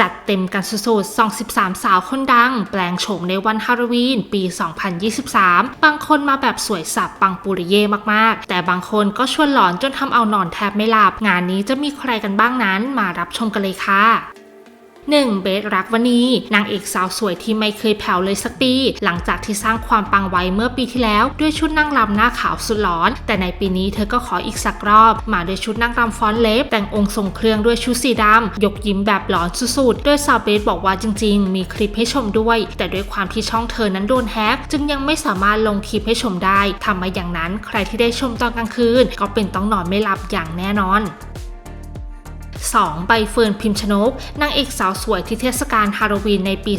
จัดเต็มกันสุดๆ 23 สาวคนดัง แปลงโฉมในวันฮาโลวีนปี 2023 บางคนมาแบบสวยสับปังปุริเย่มากๆ แต่บางคนก็ชวนหลอนจนทำเอานอนแทบไม่หลับ งานนี้จะมีใครกันบ้างนั้นมารับชมกันเลยค่ะ 1. เบสรักวนีนางเอกสาวสวยที่ไม่เคยแผ่วเลยสักปี หลังจากที่สร้างความปังไว้เมื่อปีที่แล้ว ด้วยชุดนางรำหน้าขาวสุดหลอน แต่ในปีนี้เธอก็ขออีกสักรอบ มาด้วยชุดนางรำฟอนเล็บ แต่งองค์ทรงเครื่องด้วยชุดสีดำยกยิ้มแบบหลอนสุดๆโดยสาวเบสบอกว่าจริง ๆ มีคลิปให้ชมด้วย แต่ด้วยความที่ช่องเธอนั้นโดนแฮกจึงยังไม่สามารถลงคลิปให้ชมได้ทำมาอย่างนั้นใครที่ได้ชมตอนกลางคืน ก็เป็นต้องนอนไม่หลับอย่างแน่นอน 2. ใบเฟิร์นพิมพ์ชนก นางเอกสาวสวยที่เทศกาลฮาโลวีนในปี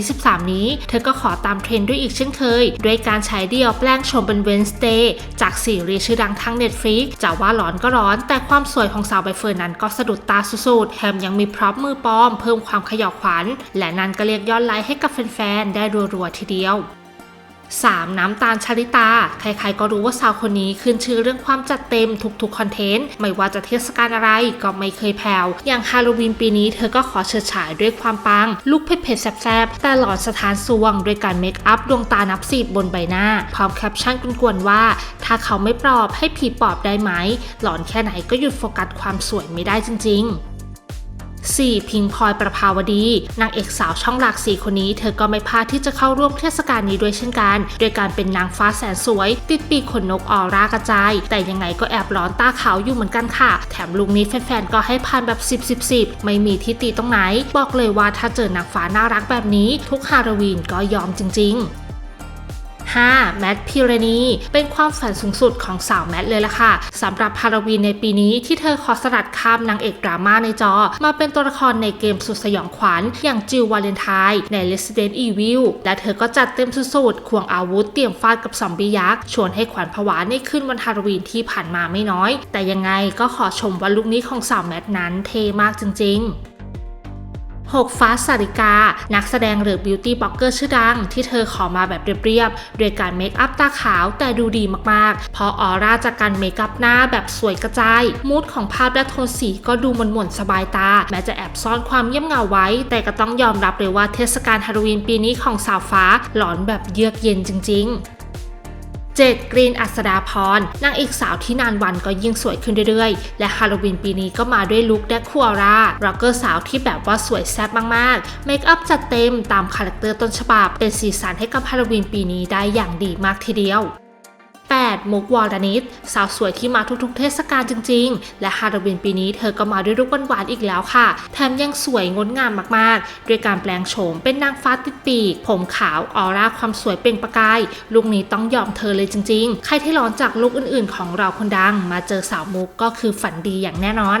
2023 นี้ เธอก็ขอตามเทรนด์ด้วยอีกเช่นเคย ด้วยการใช้เดี่ยวแปลงโฉมเป็นเวนสเ a ย์จากซีรีส์ชื่อดังทั้ง Netflix จะว่าร้อนก็ร้อน แต่ความสวยของสาวใบเฟิร์นนั้นก็สะดุดตาสุดๆ แถมยังมีพร็อพมือปลอม เพิ่มความขยอกขวัญ และนั่นก็เรียกยอดไลค์ให้กับแฟนๆ ได้รัวๆ ทีเดียว 3. น้ำตาลชาลิตา ใครๆก็รู้ว่าสาวคนนี้ขึ้นชื่อเรื่องความจัดเต็มทุกๆคอนเทนต์ ไม่ว่าจะเทศกาลอะไรก็ไม่เคยแผ่วอย่างฮาโลวีนปีนี้เธอก็ขอเฉิดฉายด้วยความปัง ลุคเผ็ดๆแซ่บๆ แต่หลอนสถานสวงด้วยการเมคอัพดวงตานับสิบบนใบหน้า พร้อมแคปชั่นกวนๆว่า ถ้าเขาไม่ปลอบให้ผีปอบได้ไหม หลอนแค่ไหนก็หยุดโฟกัสความสวยไม่ได้จริงๆ 4. พิงพลอยประภาวดี นางเอกสาวช่องหลากสีคนนี้ เธอก็ไม่พลาดที่จะเข้าร่วมเทศกาลนี้ด้วยเช่นกันโดยการเป็นนางฟ้าแสนสวย ติดปีกขนนกออร่ากระจาย แต่ยังไงก็แอบร้อนตาขาวอยู่เหมือนกันค่ะ แถมลุคนี้แฟนๆก็ให้ผ่านแบบ 10 10 10 ไม่มีที่ตีตรงไหน บอกเลยว่าถ้าเจอนางฟ้าน่ารักแบบนี้ ทุกฮาโลวีนก็ยอมจริง ๆ 5. แมทพิรณี เป็นความฝันสูงสุดของสาวแมทเลยล่ะค่ะสำหรับฮาโลวีนในปีนี้ที่เธอขอสลัดข้ามนางเอกดราม่าในจอ มาเป็นตัวละครในเกมสุดสยองขวัญ อย่างจิววาเลนไทน์ใน Resident Evil และเธอก็จัดเต็มสุดๆควงอาวุธเตรียมฟาดกับซอมบี้ยักษ์ชวนให้ขวัญผวาในคืนวันฮาโลวีนที่ผ่านมาไม่น้อย แต่ยังไงก็ขอชมว่าลุคนี้ของสาวแมทนั้นเท่มากจริง ๆ 6. ฟ้าสาริกา นักแสดงหรือบิวตี้บล็อกเกอร์ชื่อดัง ที่เธอขอมาแบบเรียบๆโดยการเมคอัพตาขาวแต่ดูดีมากๆพราะออร่าจากการเมคอัพหน้าแบบสวยกระจาย มูดของภาพและโทนสีก็ดูมนๆสบายตา แม้จะแอบซ่อนความเยี่ยมเงาไว้ แต่ก็ต้องยอมรับเลยว่าเทศกาลฮาโลวีนปีนี้ของสาวฟ้าหลอนแบบเยือกเย็นจริง ๆ 7. กรีนอัสดาพรนางเอกสาวที่นานวันก็ยิ่งสวยขึ้นเรื่อยๆ และฮาโลวีนปีนี้ก็มาด้วยลุคแดกคัวร่าร็อกเกอร์สาวที่แบบว่าสวยแซ่บมากๆ เมคอัพจัดเต็มตามคาแรคเตอร์ต้นฉบับ เป็นสีสันให้กับฮาโลวีนปีนี้ได้อย่างดีมากทีเดียว 8. มุกวอลดานิสสาวสวยที่มาทุกๆ เทศกาลจริง ๆ และฮาโลวีนปีนี้เธอก็มาด้วยรูปหวานๆอีกแล้วค่ะ แถมยังสวยงดงามมากๆ ด้วยการแปลงโฉมเป็นนางฟ้าติดปีก ผมขาวออร่าความสวยเปล่งประกาย ลูกนี้ต้องยอมเธอเลยจริง ๆ ใครที่ร้อนจากลุคอื่นๆ ของเราคนดัง มาเจอสาวมุกก็คือฝันดีอย่างแน่นอน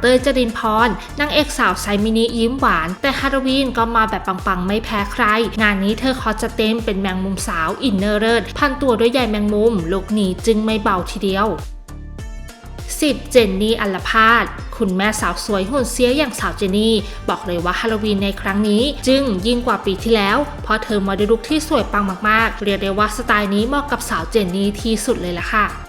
เต้ยจรินพรนางเอกสาวไซมินิยิ้มหวาน แต่ฮาโลวีนก็มาแบบปังๆ ไม่แพ้ใคร งานนี้เธอขอจะเต็มเป็นแมงมุมสาวอินเนอร์เริดพันตัวด้วยใยแมงมุมลุกนี้จึงไม่เบาทีเดียว 10. เจนนี่อัลพาดคุณแม่สาวสวยหุ่นเสียอย่างสาวเจนนี่ บอกเลยว่าฮาโลวีนในครั้งนี้ จึงยิ่งกว่าปีที่แล้ว เพราะเธอมาด้วยลุคที่สวยปังมากๆ เรียกได้ว่าสไตล์นี้เหมาะกับสาวเจนนี่ที่สุดเลยล่ะค่ะ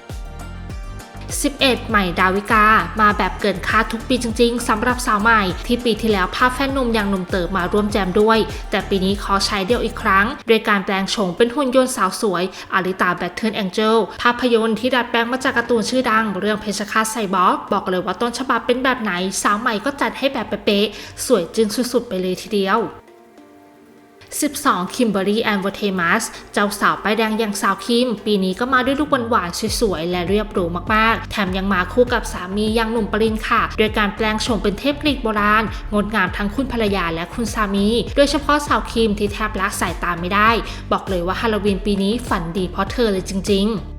11 ใหม่ดาวิกา มาแบบเกินคาดทุกปีจริงๆสำหรับสาวใหม่ ที่ปีที่แล้วพาแฟนหนุ่มอย่างหนุ่มเต๋อมาร่วมแจมด้วย แต่ปีนี้ขอใช้เดี่ยวอีกครั้ง โดยการแปลงโฉมเป็นหุ่นยนต์สาวสวยอาริตาแบทเทิลแองเจลภาพยนตร์ที่ดัดแปลงมาจากการ์ตูนชื่อดัง เรื่องเพชรฆาตไซบอร์กบอกเลยว่าต้นฉบับเป็นแบบไหน สาวใหม่ก็จัดให้แบบเป๊ะๆสวยจึงสุดๆไปเลยทีเดียว 12. คิมเบอรี่แอนเวอเทมัสเจ้าสาวป้ายแดงอย่างสาวคิม ปีนี้ก็มาด้วยลูกหวานๆสวยๆ และเรียบหรูมากๆ แถมยังมาคู่กับสามีอย่างหนุ่มปรินค่ะ โดยการแปลงโฉมเป็นเทพกรีกโบราณ งดงามทั้งคุณภรรยาและคุณสามี โดยเฉพาะสาวคิมที่แทบละสายตาไม่ได้ บอกเลยว่าฮาโลวีนปีนี้ฝันดีเพราะเธอเลยจริง ๆ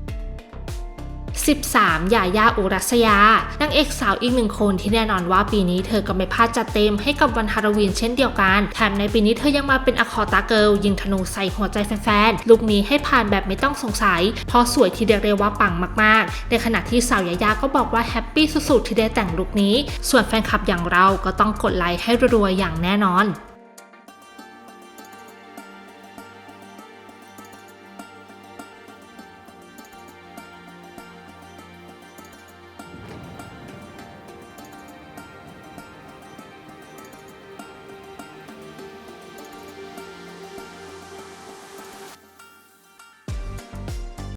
13. ยาย่าอุรัสยานางเอกสาวอีกหนึ่งคนที่แน่นอนว่าปีนี้เธอก็ไม่พลาดจัดเต็มให้กับวันฮาโลวีนเช่นเดียวกัน แถมในปีนี้เธอยังมาเป็นอคอตาเกิลยิงธนูใส่หัวใจแฟนๆ ลุคนี้ให้ผ่านแบบไม่ต้องสงสัย เพราะสวยที่เรียกได้ว่าปังมากๆ ในขณะที่สาวยายาก็บอกว่าแฮปปี้สุดๆที่ได้แต่งลุคนี้ ส่วนแฟนคลับอย่างเราก็ต้องกดไลค์ให้รัวๆอย่างแน่นอน